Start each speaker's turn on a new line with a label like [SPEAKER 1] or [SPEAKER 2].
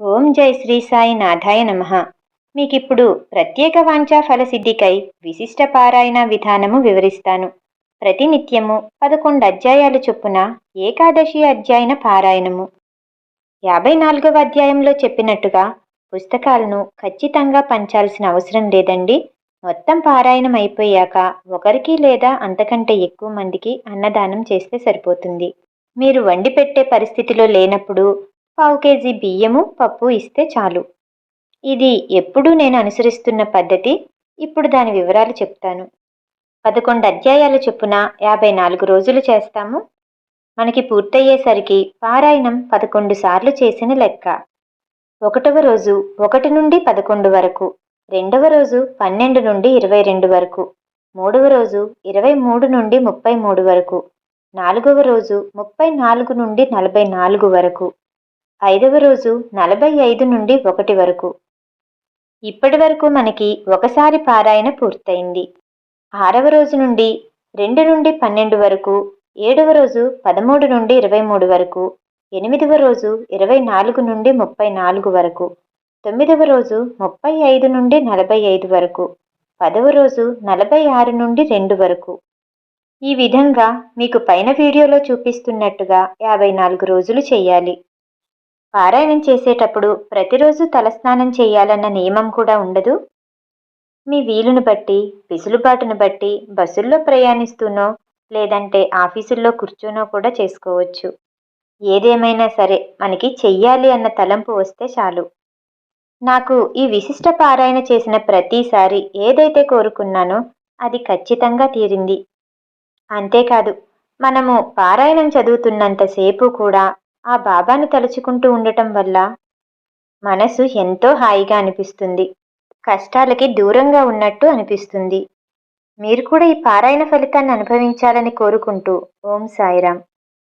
[SPEAKER 1] ఓం జై శ్రీ సాయి నాథాయ నమ. మీకిప్పుడు ప్రత్యేక వాంఛా ఫలసిద్ధికై విశిష్ట పారాయణ విధానము వివరిస్తాను. ప్రతినిత్యము పదకొండు అధ్యాయాలు చొప్పున ఏకాదశి అధ్యాయన పారాయణము. యాభై నాలుగవ అధ్యాయంలో చెప్పినట్టుగా పుస్తకాలను ఖచ్చితంగా పంచాల్సిన అవసరం లేదండి. మొత్తం పారాయణం అయిపోయాక ఒకరికి లేదా అంతకంటే ఎక్కువ మందికి అన్నదానం చేస్తే సరిపోతుంది. మీరు వండి పెట్టే పరిస్థితిలో లేనప్పుడు పావు కేజీ బియ్యము పప్పు ఇస్తే చాలు. ఇది ఎప్పుడూ నేను అనుసరిస్తున్న పద్ధతి. ఇప్పుడు దాని వివరాలు చెప్తాను. పదకొండు అధ్యాయాలు చొప్పున యాభై నాలుగు రోజులు చేస్తాము. మనకి పూర్తయ్యేసరికి పారాయణం పదకొండు సార్లు చేసిన లెక్క. ఒకటవ రోజు ఒకటి నుండి పదకొండు వరకు రెండవ రోజు పన్నెండు నుండి ఇరవై రెండు వరకు మూడవ రోజు ఇరవై మూడు నుండి ముప్పై మూడు వరకు నాలుగవ రోజు ముప్పై నాలుగు నుండి నలభై నాలుగు వరకు ఐదవ రోజు నలభై ఐదు నుండి ఒకటి వరకు. ఇప్పటి వరకు మనకి ఒకసారి పారాయణ పూర్తయింది. ఆరవ రోజు నుండి రెండు నుండి పన్నెండు వరకు ఏడవ రోజు పదమూడు నుండి ఇరవై మూడు వరకు ఎనిమిదవ రోజు ఇరవై నాలుగు నుండి ముప్పై నాలుగు వరకు తొమ్మిదవ రోజు ముప్పై ఐదు నుండి నలభై ఐదు వరకు పదవ రోజు నలభై ఆరు నుండి రెండు వరకు. ఈ విధంగా మీకు పైన వీడియోలో చూపిస్తున్నట్టుగా యాభై నాలుగు రోజులు చేయాలి. పారాయణం చేసేటప్పుడు ప్రతిరోజు తలస్నానం చేయాలన్న నియమం కూడా ఉండదు? మీ వీలును బట్టి విసులుబాటును బట్టి బస్సుల్లో ప్రయాణిస్తూనో లేదంటే ఆఫీసుల్లో కూర్చునో కూడా చేసుకోవచ్చు. ఏదేమైనా సరే మనకి చెయ్యాలి అన్న తలంపు వస్తే చాలు. నాకు ఈ విశిష్ట పారాయణ చేసిన ప్రతిసారి ఏదైతే కోరుకున్నానో అది ఖచ్చితంగా తీరింది. అంతేకాదు మనము పారాయణం చదువుతున్నంతసేపు కూడా ఆ బాబాను తలుచుకుంటూ ఉండటం వల్ల మనసు ఎంతో హాయిగా అనిపిస్తుంది. కష్టాలకి దూరంగా ఉన్నట్టు అనిపిస్తుంది. మీరు కూడా ఈ పారాయణ ఫలితాన్ని అనుభవించాలని కోరుకుంటూ ఓం సాయిరామ్.